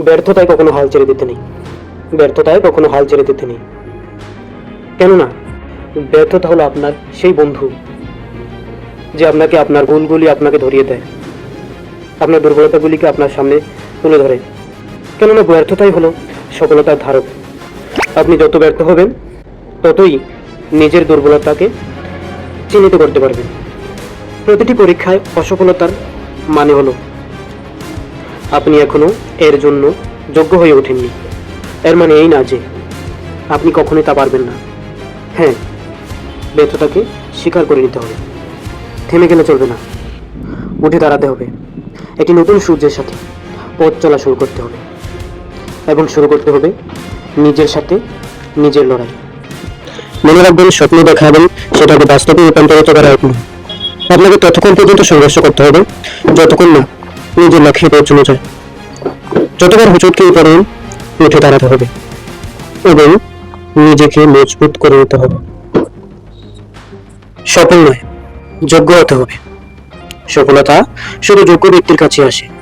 ব্যর্থতায় কখনো হাল ছেড়ে দিতে নেই। ব্যর্থতায় কখনো হাল ছেড়ে দিতে নেই। কেননা, ব্যর্থতা হলো আপনার সেই বন্ধু যে আপনাকে আপনার ভুলগুলি আপনাকে ধরিয়ে দেয়। আপনার দুর্বলতাগুলিকে আপনার সামনে তুলে ধরে। কেননা, ব্যর্থতাই হলো সফলতার ধারক। আপনি যত ব্যর্থ হবেন, ততই নিজের দুর্বলতাকে চিহ্নিত করতে পারবেন। প্রতিটি পরীক্ষায় অসফলতার মানে হলো আপনি এখনও এর জন্য যোগ্য হয়ে ওঠেননি। এর মানে এই না যে আপনি কখনোই তা পারবেন না। হ্যাঁ ব্যর্থতাকে স্বীকার করে নিতে হবে। থেমে গেলে চলবে না। উঠে দাঁড়াতে হবে। একটি নতুন সূর্যের সাথে পথ চলা শুরু করতে হবে। এবং শুরু করতে হবে নিজের সাথে নিজের লড়াই। মনে রাখবেন, স্বপ্ন দেখা এবং সেটাকে বাস্তবে রূপান্তরিত করা আপনাকে ততক্ষণ পর্যন্ত সংঘর্ষ করতে হবে। যতক্ষণ না নিজের লক্ষ্যে পৌঁছানো যায়। যতবার হুচটকেই পড়েন উঠে দাঁড়াতে হবে এবং নিজেকে মজবুত করে নিতে হবে। সফল নয়, যোগ্য হতে হবে। সফলতা শুধু যোগ্য ব্যক্তির কাছে আসে।